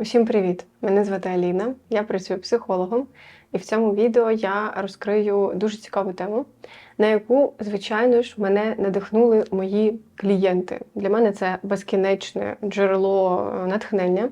Усім привіт! Мене звати Аліна, я працюю психологом, і в цьому відео я розкрию дуже цікаву тему, на яку, звичайно ж, мене надихнули мої клієнти. Для мене це безкінечне джерело е, натхнення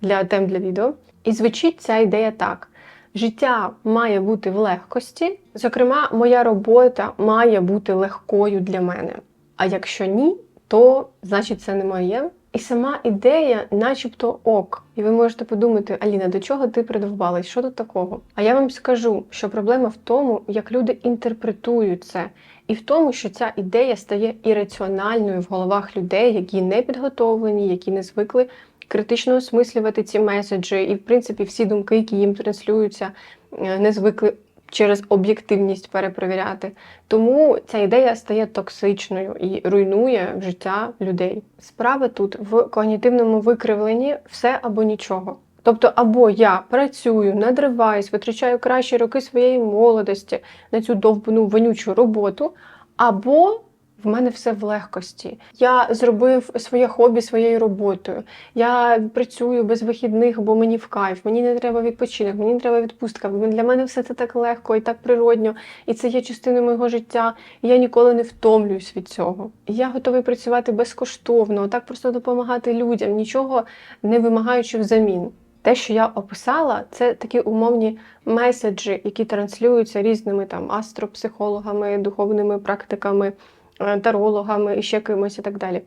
для тем для відео. І звучить ця ідея так: життя має бути в легкості. Зокрема, моя робота має бути легкою для мене. А якщо ні, то значить це не моє. І сама ідея, начебто ок. І ви можете подумати, Аліна, до чого ти придовбалась? Що тут такого? А я вам скажу, що проблема в тому, як люди інтерпретують це, і в тому, що ця ідея стає ірраціональною в головах людей, які не підготовлені, які не звикли критично осмислювати ці меседжі, і, в принципі, всі думки, які їм транслюються, е, не звикли через об'єктивність перепровіряти. Тому ця ідея стає токсичною і руйнує життя людей. Справа тут в когнітивному викривленні все або нічого. Тобто, або я працюю, надриваюсь, витрачаю кращі роки своєї молодості на цю довбну вонючу роботу, або в мене все в легкості. Я зробив своє хобі своєю роботою. Я працюю без вихідних, бо мені в кайф, мені не треба відпочинок, мені не треба відпустка. Для мене все це так легко і так природньо, і це є частиною мого життя. І я ніколи не втомлююсь від цього. Я готовий працювати безкоштовно, так просто допомагати людям, нічого не вимагаючи взамін. Те, що я описала, це такі умовні меседжі, які транслюються різними там астропсихологами, духовними практиками. Е, тарологами і ще кимось і так далі.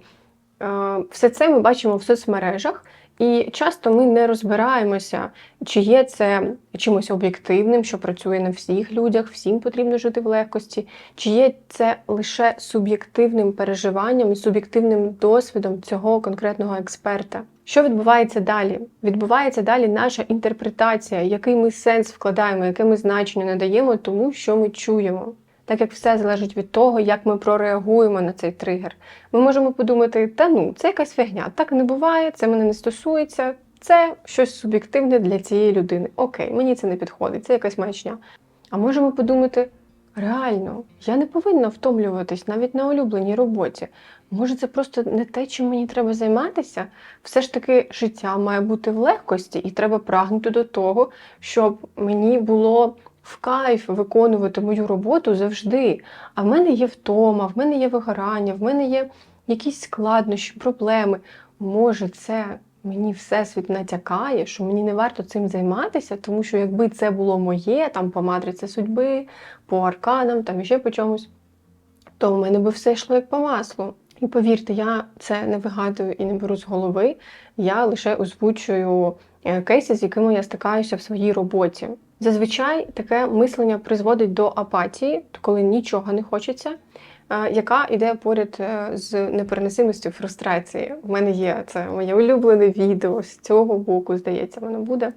Е, все це ми бачимо в соцмережах, і часто ми не розбираємося, чи є це чимось об'єктивним, що працює на всіх людях, всім потрібно жити в легкості, чи є це лише суб'єктивним переживанням і суб'єктивним досвідом цього конкретного експерта. Що відбувається далі? Відбувається далі наша інтерпретація, який ми сенс вкладаємо, яке ми значення надаємо тому, що ми чуємо так як все залежить від того, як ми прореагуємо на цей тригер. Ми можемо подумати, та ну, це якась фігня, так не буває, це мене не стосується, це щось суб'єктивне для цієї людини. Окей, мені це не підходить, це якась маячня. А можемо подумати, реально, я не повинна втомлюватись навіть на улюбленій роботі. Може, це просто не те, чим мені треба займатися? Все ж таки, життя має бути в легкості, і треба прагнути до того, щоб мені було в кайф виконувати мою роботу завжди. А в мене є втома, в мене є вигорання, в мене є якісь складнощі, проблеми. Може, це мені всесвіт натякає, що мені не варто цим займатися, тому що якби це було моє, там по матриці судьби, по арканам, там іще по чомусь, то в мене би все йшло як по маслу. І повірте, я це не вигадую і не беру з голови. Я лише озвучую кейси, з якими я стикаюся в своїй роботі. Зазвичай таке мислення призводить до апатії, коли нічого не хочеться, е, яка йде поряд е, з непереносимістю фрустрації. У мене є це моє улюблене відео з цього боку, здається, воно буде.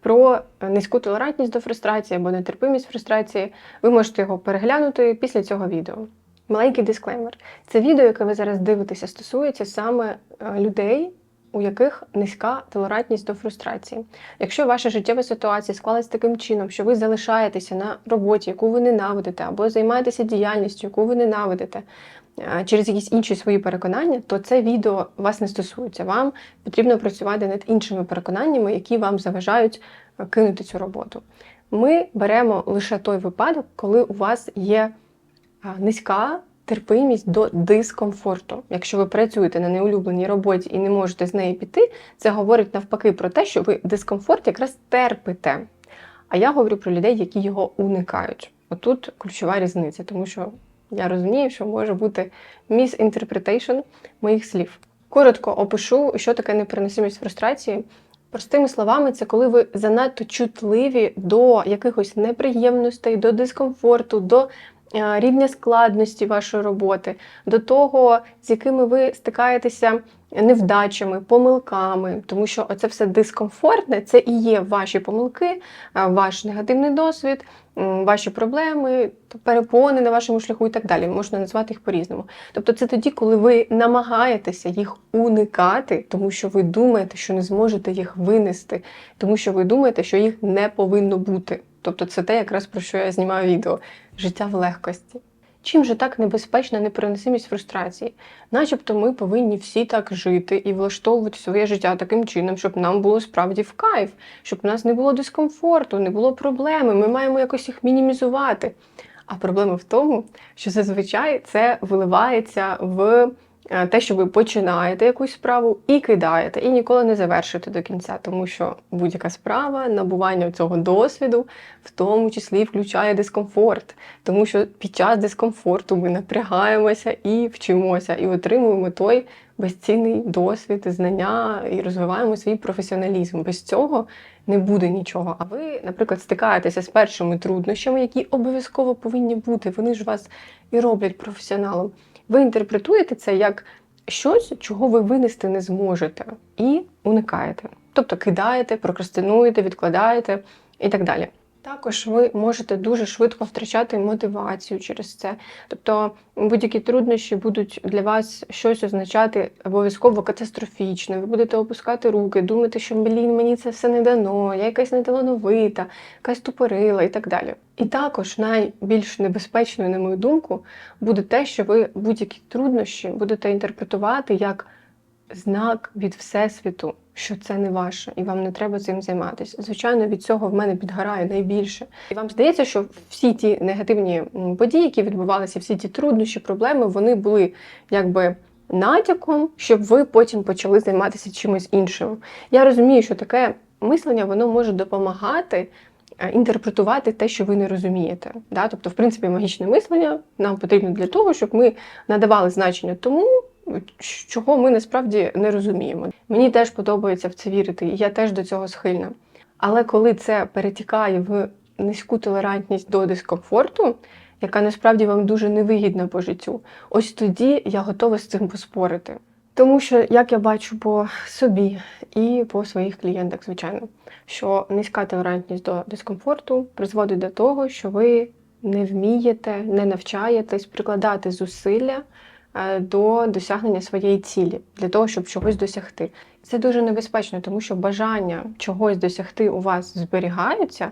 Про низьку толерантність до фрустрації або нетерпимість фрустрації. Ви можете його переглянути після цього відео. Маленький дисклеймер. Це відео, яке ви зараз дивитеся, стосується саме е, людей, у яких низька толерантність до фрустрації. Якщо ваша життєва ситуація склалась таким чином, що ви залишаєтеся на роботі, яку ви ненавидите, або займаєтеся діяльністю, яку ви ненавидите, е, через якісь інші свої переконання, то це відео вас не стосується. Вам потрібно працювати над іншими переконаннями, які вам заважають е, кинути цю роботу. Ми беремо лише той випадок, коли у вас є низька терпимість до дискомфорту. Якщо ви працюєте на неулюбленій роботі і не можете з неї піти, це говорить навпаки про те, що ви дискомфорт якраз терпите. А я говорю про людей, які його уникають. Отут ключова різниця, тому що я розумію, що може бути misinterpretation моїх слів. Коротко опишу, що таке непереносимість фрустрації. Простими словами, це коли ви занадто чутливі до якихось неприємностей, до дискомфорту, до рівня складності вашої роботи, до того, з якими ви стикаєтеся невдачами, помилками, тому що це все дискомфортне, це і є ваші помилки, е, ваш негативний досвід, ваші проблеми, перепони на вашому шляху і так далі. Можна назвати їх по-різному. Тобто, це тоді, коли ви намагаєтеся їх уникати, тому що ви думаєте, що не зможете їх винести, тому що ви думаєте, що їх не повинно бути. Тобто, це те, якраз про що я знімаю відео життя в легкості. Чим же так небезпечна непереносимість фрустрації? Начебто ми повинні всі так жити і влаштовувати своє життя таким чином, щоб нам було справді в кайф, щоб у нас не було дискомфорту, не було проблеми. Ми маємо якось їх мінімізувати. А проблема в тому, що зазвичай це виливається в те, що ви починаєте якусь справу і кидаєте, і ніколи не завершите до кінця, тому що будь-яка справа, набування цього досвіду, в тому числі включає дискомфорт, тому що під час дискомфорту ми напрягаємося і вчимося, і отримуємо той безцінний досвід, знання і розвиваємо свій професіоналізм. Без цього не буде нічого. А ви, наприклад, стикаєтеся з першими труднощами, які обов'язково повинні бути. Вони ж вас і роблять професіоналом. Ви інтерпретуєте це як щось, чого ви винести не зможете, і уникаєте. Тобто кидаєте, прокрастинуєте, відкладаєте і так далі. Також ви можете дуже швидко втрачати мотивацію через це. Тобто будь-які труднощі будуть для вас щось означати обов'язково катастрофічно. Ви будете опускати руки, думати, що блін, мені це все не дано, я якась неталановита, якась тупорила і так далі. І також найбільш небезпечною, на мою думку, буде те, що ви будь-які труднощі будете інтерпретувати як знак від Всесвіту, що це не ваше, і вам не треба цим займатися. Звичайно, від цього в мене підгорає найбільше. І вам здається, що всі ті негативні події, які відбувалися, всі ті труднощі, проблеми, вони були якби. Натяком, щоб ви потім почали займатися чимось іншим. Я розумію, що таке мислення воно може допомагати е, інтерпретувати те, що ви не розумієте. Да? Тобто, в принципі, магічне мислення нам потрібно для того, щоб ми надавали значення тому, чого ми насправді не розуміємо. Мені теж подобається в це вірити, і я теж до цього схильна. Але коли це перетікає в низьку толерантність до дискомфорту, яка насправді вам дуже невигідна по життю, ось тоді я готова з цим поспорити. Тому що, як я бачу по собі і по своїх клієнтах, звичайно, що низька толерантність до дискомфорту призводить до того, що ви не вмієте, не навчаєтесь прикладати зусилля до досягнення своєї цілі для того, щоб чогось досягти. Це дуже небезпечно, тому що бажання чогось досягти у вас зберігаються.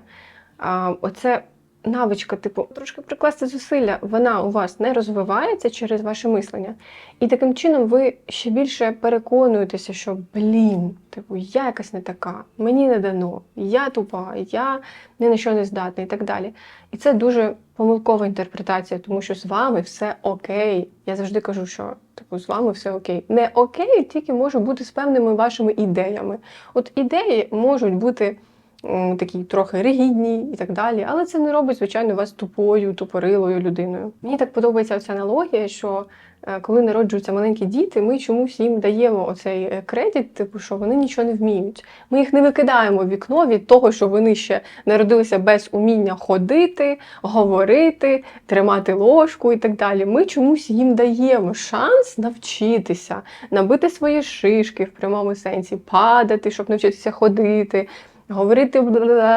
Оце навичка, типу, трошки прикласти зусилля, вона у вас не розвивається через ваше мислення. І таким чином ви ще більше переконуєтеся, що блін, типу, я якась не така, мені не дано, я тупа, я ні на що не здатна і так далі. І це дуже помилкова інтерпретація, тому що з вами все окей. Я завжди кажу, що типу з вами все окей. Не окей, тільки може бути з певними вашими ідеями. От ідеї можуть бути м, такі трохи ригідні і так далі, але це не робить, звичайно, вас тупою, тупорилою людиною. Мені так подобається ця аналогія, що е, коли народжуються маленькі діти, ми чомусь їм даємо оцей е, кредит, типу, що вони нічого не вміють. Ми їх не викидаємо в вікно від того, що вони ще народилися без уміння ходити, говорити, тримати ложку і так далі. Ми чомусь їм даємо шанс навчитися, набити свої шишки в прямому сенсі, падати, щоб навчитися ходити. Говорити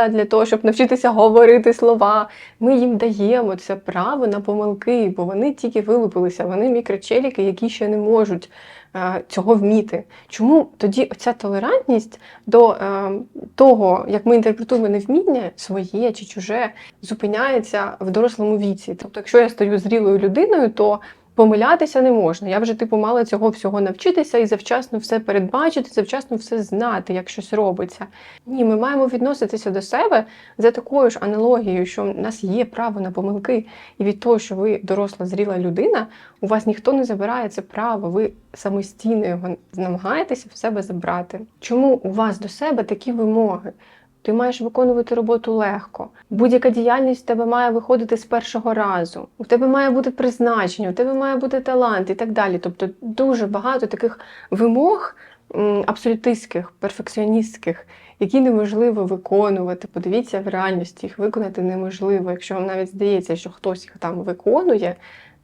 для того, щоб навчитися говорити слова. Ми їм даємо це право на помилки, бо вони тільки вилупилися, вони мікрочеліки, які ще не можуть е, цього вміти. Чому тоді оця толерантність до е, того, як ми інтерпретуємо невміння, своє чи чуже, зупиняється в дорослому віці? Тобто, якщо я стаю зрілою людиною, то Помилятися не можна. Я вже типу мала цього всього навчитися і завчасно все передбачити, завчасно все знати, як щось робиться. Ні, ми маємо відноситися до себе за такою ж аналогією, що в нас є право на помилки, і від того, що ви доросла зріла людина, у вас ніхто не забирає це право. Ви самостійно його намагаєтеся в себе забрати. Чому у вас до себе такі вимоги? Ти маєш виконувати роботу легко. Будь-яка діяльність в тебе має виходити з першого разу. У тебе має бути призначення, у тебе має бути талант і так далі. Тобто дуже багато таких вимог абсолютистських, перфекціоністських, які неможливо виконувати. Подивіться, в реальності їх виконати неможливо. Якщо вам навіть здається, що хтось їх там виконує,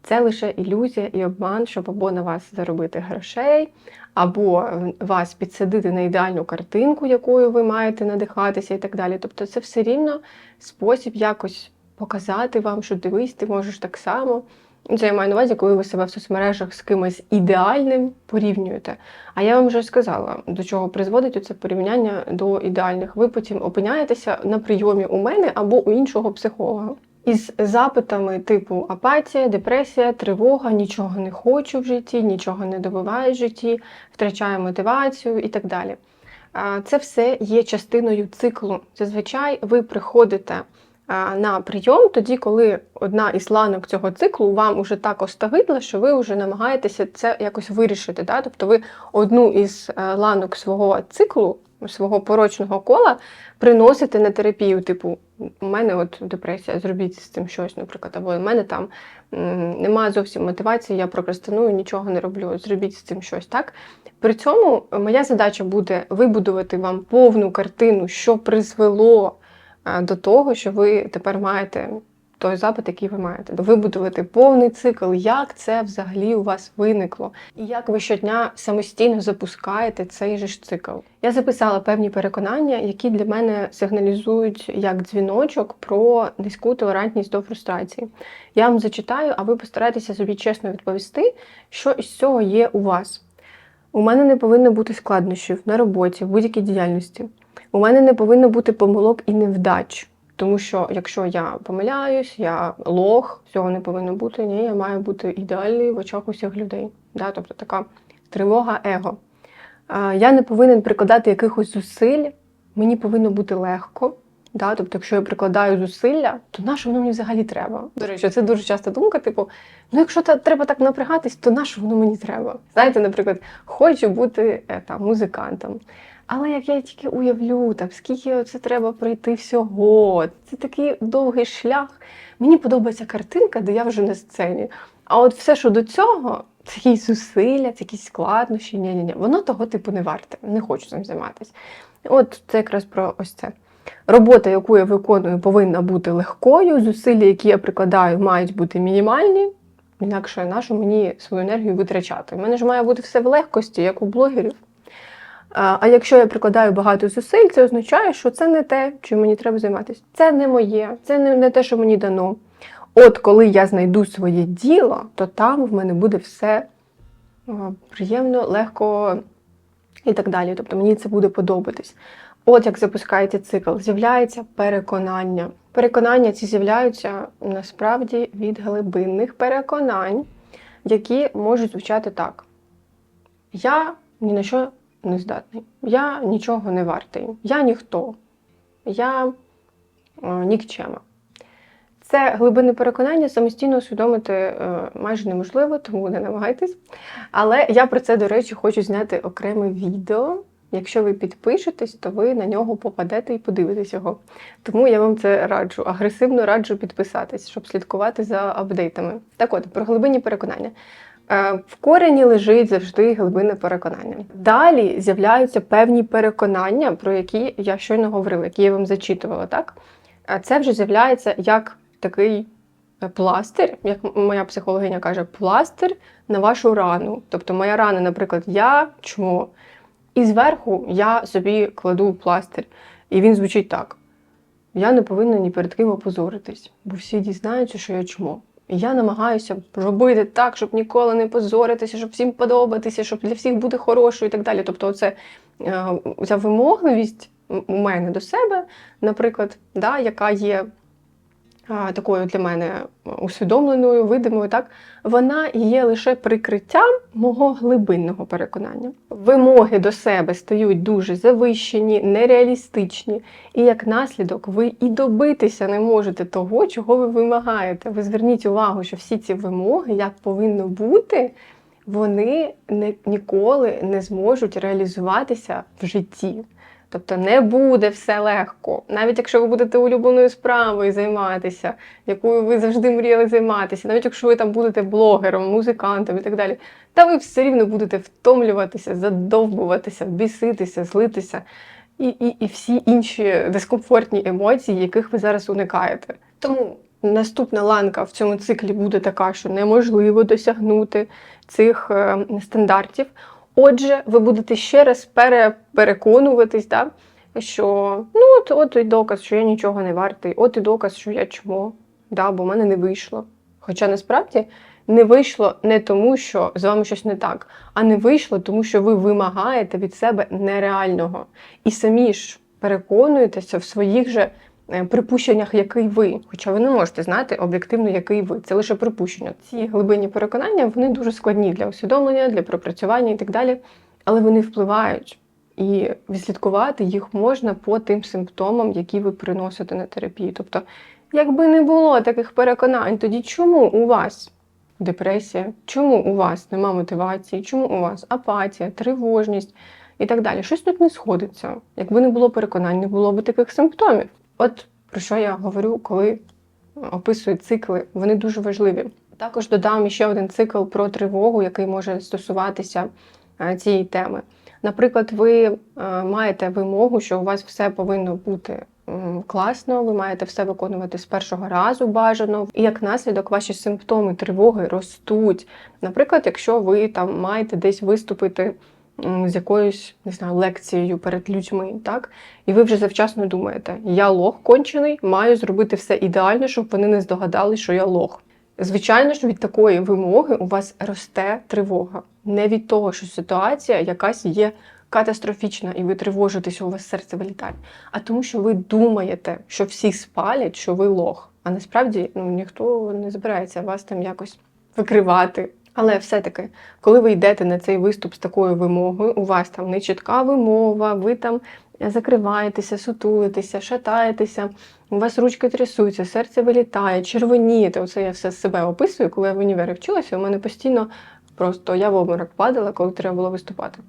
це лише ілюзія і обман, щоб або на вас заробити грошей, або вас підсадити на ідеальну картинку, якою ви маєте надихатися, і так далі. Тобто, це все рівно спосіб якось показати вам, що дивись, ти можеш так само. Це я маю на увазі, коли ви себе в соцмережах з кимось ідеальним порівнюєте. А я вам вже сказала, до чого призводить це порівняння до ідеальних. Ви потім опиняєтеся на прийомі у мене або у іншого психолога. Із запитами типу апатія, депресія, тривога, нічого не хочу в житті, нічого не добиваю в житті, втрачаю мотивацію і так далі. Це все є частиною циклу. Зазвичай ви приходите на прийом тоді, коли одна із ланок цього циклу вам уже так остагидла, що ви вже намагаєтеся це якось вирішити. Да? Тобто ви одну із е, ланок свого циклу, свого порочного кола приносите на терапію, типу, у мене от депресія, зробіть з цим щось, наприклад, або у мене там немає зовсім мотивації, я прокрастиную, нічого не роблю. Зробіть з цим щось, так? При цьому моя задача буде вибудувати вам повну картину, що призвело е, до того, що ви тепер маєте той запит, який ви маєте. Вибудувати повний цикл, як це взагалі у вас виникло, і як ви щодня самостійно запускаєте цей же ж цикл. Я записала певні переконання, які для мене сигналізують як дзвіночок про низьку толерантність до фрустрації. Я вам зачитаю, а ви постарайтеся собі чесно відповісти, що із цього є у вас. У мене не повинно бути складнощів на роботі, в будь-якій діяльності. У мене не повинно бути помилок і невдач. Тому що якщо я помиляюсь, я лох, цього не повинно бути. Ні, я маю бути ідеальний в очах усіх людей. Да? Тобто така тривога его. Я не повинен прикладати якихось зусиль, мені повинно бути легко. Да? Тобто, якщо я прикладаю зусилля, то на що воно мені взагалі треба? До речі, це дуже часта думка, типу, ну якщо та, треба так напрягатись, то на що воно мені треба? Знаєте, наприклад, хочу бути е, там, музикантом. Але як я тільки уявлю, там, скільки це треба пройти всього, це такий довгий шлях. Мені подобається картинка, де я вже на сцені. А от все, що до цього, це якісь зусилля, це якісь складнощі, ні, ні, ні. Воно того типу не варте. Не хочу цим займатися. От це якраз про ось це. Робота, яку я виконую, повинна бути легкою. Зусилля, які я прикладаю, мають бути мінімальні. Інакше нашу мені свою енергію витрачати. У мене ж має бути все в легкості, як у блогерів. А якщо я прикладаю багато зусиль, це означає, що це не те, чим мені треба займатися. Це не моє, це не, те, що мені дано. От коли я знайду своє діло, то там в мене буде все приємно, легко і так далі. Тобто мені це буде подобатись. От як запускається цикл, з'являється переконання. Переконання ці з'являються насправді від глибинних переконань, які можуть звучати так. Я ні на що не. Я нічого не вартий. Я ніхто. Я е, нікчема. Це глибинне переконання, самостійно усвідомити е, майже неможливо, тому не намагайтесь. Але я про це, до речі, хочу зняти окреме відео. Якщо ви підпишетесь, то ви на нього попадете і подивитесь його. Тому я вам це раджу, агресивно раджу підписатись, щоб слідкувати за апдейтами. Так от, про глибинні переконання. Е, в корені лежить завжди глибинне переконання. Далі з'являються певні переконання, про які я щойно говорила, які я вам зачитувала. Так? Це вже з'являється як такий е, пластир, як моя психологиня каже, пластир на вашу рану. Тобто моя рана, наприклад, я чмо. І зверху я собі кладу пластир. І він звучить так: я не повинна ні перед ким опозоритись, бо всі дізнаються, що я чмо. Я намагаюся робити так, щоб ніколи не позоритися, щоб всім подобатися, щоб для всіх бути хорошою і так далі. Тобто, оце, е, ця вимогливість у мене до себе, наприклад, да, яка є такою для мене усвідомленою, видимою, так вона є лише прикриттям мого глибинного переконання. Вимоги до себе стають дуже завищені, нереалістичні, і як наслідок ви і добитися не можете того, чого ви вимагаєте. Ви зверніть увагу, що всі ці вимоги, як повинно бути, вони не, ніколи не зможуть реалізуватися в житті. Тобто не буде все легко. Навіть якщо ви будете улюбленою справою займатися, якою ви завжди мріяли займатися, навіть якщо ви там будете блогером, музикантом і так далі, та ви все рівно будете втомлюватися, задовбуватися, біситися, злитися і, і, і всі інші дискомфортні емоції, яких ви зараз уникаєте. Тому. Наступна ланка в цьому циклі буде така, що неможливо досягнути цих е, стандартів. Отже, ви будете ще раз переконуватись, да, що ну от от і доказ, що я нічого не вартий, от і доказ, що я чмо, да, бо в мене не вийшло. Хоча насправді не вийшло не тому, що з вами щось не так, а не вийшло, тому що ви вимагаєте від себе нереального. І самі ж переконуєтеся в своїх же припущеннях, який ви. Хоча ви не можете знати об'єктивно, який ви. Це лише припущення. Ці глибинні переконання вони дуже складні для усвідомлення, для пропрацювання і так далі, але вони впливають. І відслідкувати їх можна по тим симптомам, які ви приносите на терапію. Тобто, якби не було таких переконань, тоді чому у вас депресія? Чому у вас нема мотивації? Чому у вас апатія, тривожність і так далі? Щось тут не сходиться. Якби не було переконань, не було б таких симптомів. От про що я говорю, коли описую цикли, вони дуже важливі. Також додам ще один цикл про тривогу, який може стосуватися е, цієї теми. Наприклад, ви е, маєте вимогу, що у вас все повинно бути класно, ви маєте все виконувати з першого разу бажано, і як наслідок ваші симптоми тривоги ростуть. Наприклад, якщо ви там маєте десь виступити з якоюсь не знаю, лекцією перед людьми, так? І ви вже завчасно думаєте, я лох кончений, маю зробити все ідеально, щоб вони не здогадали, що я лох. Звичайно ж, від такої вимоги у вас росте тривога. Не від того, що ситуація якась є катастрофічна, і ви тривожитеся, у вас серце вилітає, а тому, що ви думаєте, що всі спалять, що ви лох. А насправді ну, ніхто не збирається вас там якось викривати. Але все-таки, коли ви йдете на цей виступ з такою вимогою, у вас там нечітка вимова, ви там закриваєтеся, сутулитеся, шатаєтеся, у вас ручки трясуться, серце вилітає, червонієте. Оце я все з себе описую, коли я в універі вчилася, у мене постійно просто я в обморок падала, коли треба було виступати.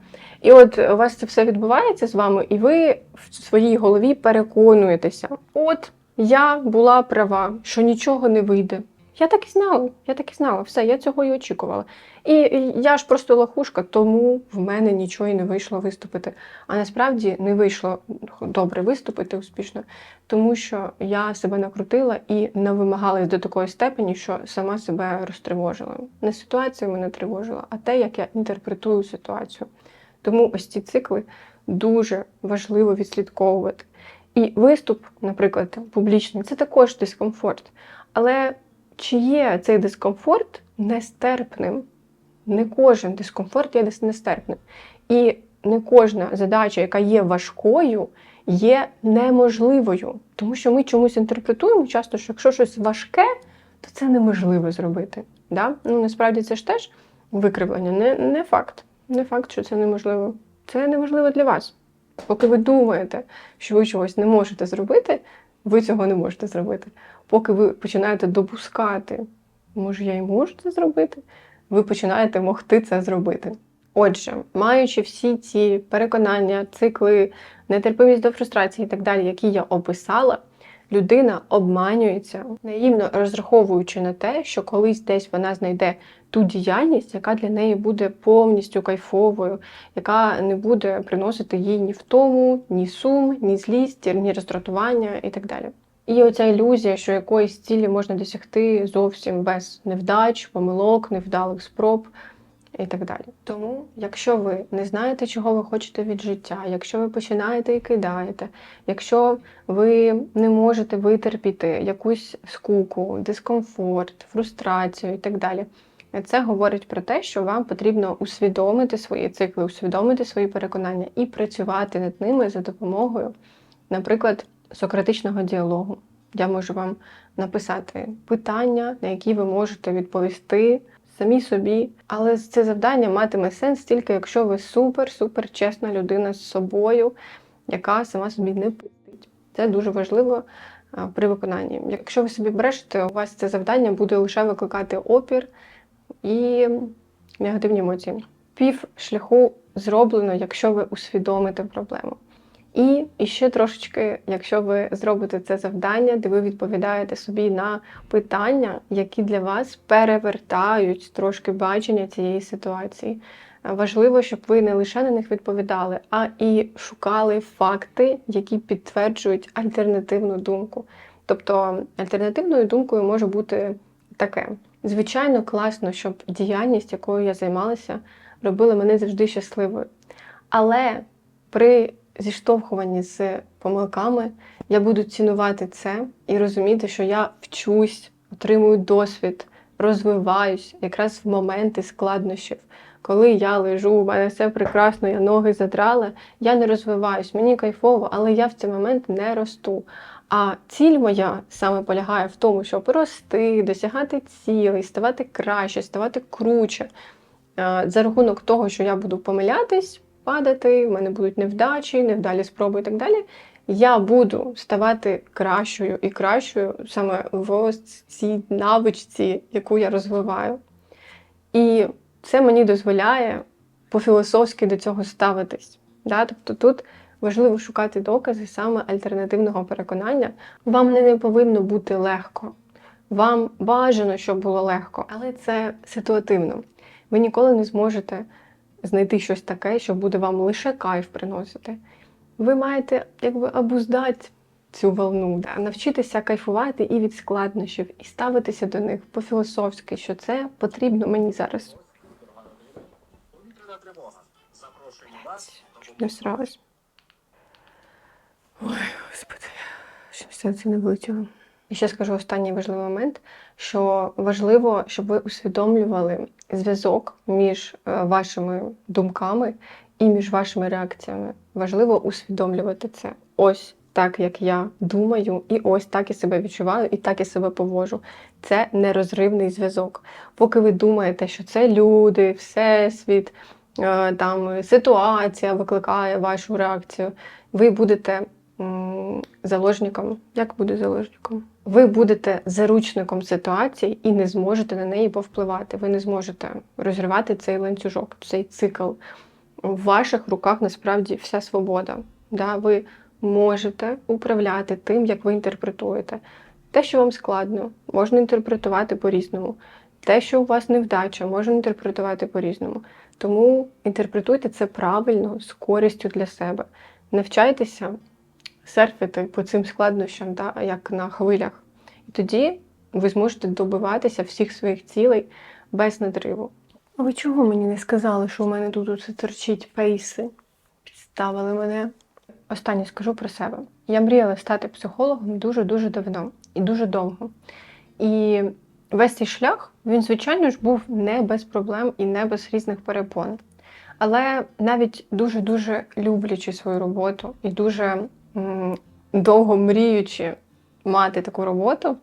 І от у вас це все відбувається з вами, і ви в своїй голові переконуєтеся, от я була права, що нічого не вийде. Я так і знала, я так і знала, все, я цього і очікувала. І я ж просто лохушка, тому в мене нічого і не вийшло виступити. А насправді не вийшло добре виступити успішно, тому що я себе накрутила і не вимагалась до такої степені, що сама себе розтривожила. Не ситуація мене тривожила, а те, як я інтерпретую ситуацію. Тому ось ці цикли дуже важливо відслідковувати. І виступ, наприклад, публічний це також дискомфорт. Але чи є цей дискомфорт нестерпним? Не кожен дискомфорт є нестерпним. І не кожна задача, яка є важкою, є неможливою. Тому що ми чомусь інтерпретуємо часто, що якщо щось важке, то це неможливо зробити. Да? Ну, Насправді це ж теж викривлення, не, не факт. Не факт, що це неможливо. Це неможливо для вас. Поки ви думаєте, що ви чогось не можете зробити, ви цього не можете зробити. Поки ви починаєте допускати, може, я і можу це зробити, ви починаєте могти це зробити. Отже, маючи всі ці переконання, цикли, нетерпимість до фрустрації і так далі, які я описала, людина обманюється, наївно розраховуючи на те, що колись десь вона знайде ту діяльність, яка для неї буде повністю кайфовою, яка не буде приносити їй ні втому, ні сум, ні злість, ні роздратування і так далі. І оця ілюзія, що якоїсь цілі можна досягти зовсім без невдач, помилок, невдалих спроб і так далі. Тому, якщо ви не знаєте, чого ви хочете від життя, якщо ви починаєте і кидаєте, якщо ви не можете витерпіти якусь скуку, дискомфорт, фрустрацію і так далі. Це говорить про те, що вам потрібно усвідомити свої цикли, усвідомити свої переконання і працювати над ними за допомогою, наприклад, сократичного діалогу. Я можу вам написати питання, на які ви можете відповісти самі собі. Але це завдання матиме сенс тільки, якщо ви супер-супер чесна людина з собою, яка сама собі не пустить. Це дуже важливо при виконанні. Якщо ви собі брешете, у вас це завдання буде лише викликати опір і негативні емоції. Пів шляху зроблено, якщо ви усвідомите проблему. І, ще трошечки, якщо ви зробите це завдання, де ви відповідаєте собі на питання, які для вас перевертають трошки бачення цієї ситуації. Важливо, щоб ви не лише на них відповідали, а і шукали факти, які підтверджують альтернативну думку. Тобто альтернативною думкою може бути таке. Звичайно, класно, щоб діяльність, якою я займалася, робила мене завжди щасливою. Але при зіштовхуванні з помилками я буду цінувати це і розуміти, що я вчусь, отримую досвід, розвиваюсь якраз в моменти складнощів, коли я лежу, у мене все прекрасно, я ноги задрала, я не розвиваюсь, мені кайфово, але я в цей момент не росту. А ціль моя саме полягає в тому, щоб рости, досягати цілей, ставати краще, ставати круче. Е, За рахунок того, що я буду помилятись, падати, в мене будуть невдачі, невдалі спроби і так далі. Я буду ставати кращою і кращою саме в цій навичці, яку я розвиваю. І це мені дозволяє по-філософськи до цього ставитись. Да? Тобто тут важливо шукати докази саме альтернативного переконання. Вам не повинно бути легко. Вам бажано, щоб було легко, але це ситуативно. Ви ніколи не зможете знайти щось таке, що буде вам лише кайф приносити. Ви маєте якби обуздати цю волну, да? навчитися кайфувати і від складнощів, і ставитися до них по-філософськи, що це потрібно мені зараз. Чуть не всралась. Ой, господи, щоб все це не влетіло. І ще скажу останній важливий момент, що важливо, щоб ви усвідомлювали зв'язок між е, вашими думками і між вашими реакціями. Важливо усвідомлювати це. Ось так, як я думаю, і ось так я себе відчуваю, і так я себе поводжу. Це нерозривний зв'язок. Поки ви думаєте, що це люди, всесвіт, е, там ситуація викликає вашу реакцію, ви будете заложником. Як буде заложником? Ви будете заручником ситуації і не зможете на неї повпливати. Ви не зможете розірвати цей ланцюжок, цей цикл. В ваших руках насправді вся свобода. Да? Ви можете управляти тим, як ви інтерпретуєте. Те, що вам складно, можна інтерпретувати по-різному. Те, що у вас невдача, можна інтерпретувати по-різному. Тому інтерпретуйте це правильно, з користю для себе. Навчайтеся серфити по цим складнощам, да, як на хвилях. І тоді ви зможете добиватися всіх своїх цілей без надриву. А ви чого мені не сказали, що у мене тут оце торчить пейси? Підставили мене. Останнє скажу про себе. Я мріяла стати психологом дуже-дуже давно і дуже довго. І весь цей шлях, він, звичайно ж, був не без проблем і не без різних перепон. Але навіть дуже-дуже люблячи свою роботу і дуже довго мріючи мати таку роботу,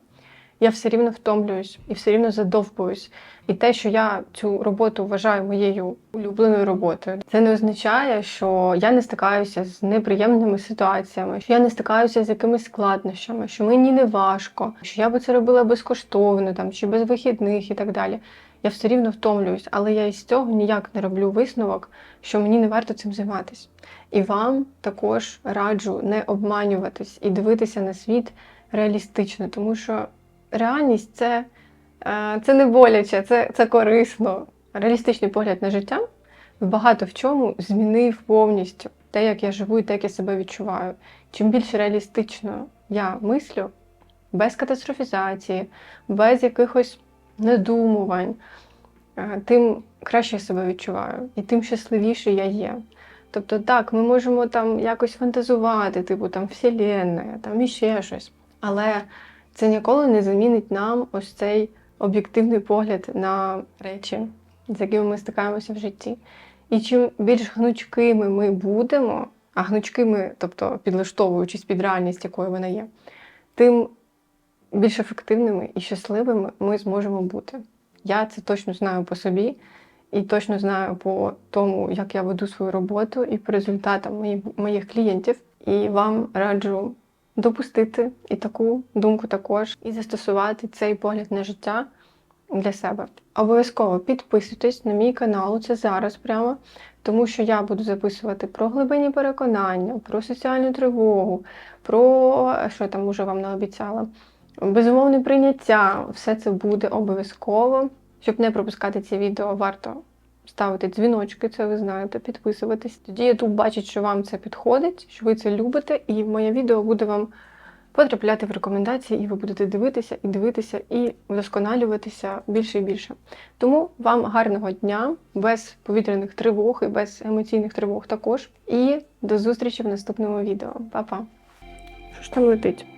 я все рівно втомлююсь і все рівно задовбуюсь. І те, що я цю роботу вважаю моєю улюбленою роботою, це не означає, що я не стикаюся з неприємними ситуаціями, що я не стикаюся з якимись складнощами, що мені не важко, що я би це робила безкоштовно там чи без вихідних і так далі. Я все рівно втомлююсь, але я із цього ніяк не роблю висновок, що мені не варто цим займатися. І вам також раджу не обманюватись і дивитися на світ реалістично, тому що реальність це, е, це не боляче, це, це корисно. Реалістичний погляд на життя багато в чому змінив повністю те, як я живу і те, як я себе відчуваю. Чим більш реалістично я мислю, без катастрофізації, без якихось недумувань, е, тим краще я себе відчуваю і тим щасливіше я є. Тобто, так, ми можемо там якось фантазувати, типу там Вселенна, там іще щось. Але це ніколи не замінить нам ось цей об'єктивний погляд на речі, з якими ми стикаємося в житті. І чим більш гнучкими ми будемо, а гнучкими, тобто підлаштовуючись під реальність, якою вона є, тим більш ефективними і щасливими ми зможемо бути. Я це точно знаю по собі, і точно знаю по тому, як я веду свою роботу, і по результатам моїх, моїх клієнтів. І вам раджу допустити і таку думку також, і застосувати цей погляд на життя для себе. Обов'язково підписуйтесь на мій канал, це зараз прямо, тому що я буду записувати про глибинні переконання, про соціальну тривогу, про що я там уже вам наобіцяла. Безумовне прийняття, все це буде обов'язково. Щоб не пропускати ці відео, варто ставити дзвіночки, це ви знаєте, підписуватись. Тоді YouTube бачить, що вам це підходить, що ви це любите, і моє відео буде вам потрапляти в рекомендації, і ви будете дивитися і дивитися, і вдосконалюватися більше і більше. Тому вам гарного дня, без повітряних тривог і без емоційних тривог також. І до зустрічі в наступному відео. Па-па! Що ж там летить?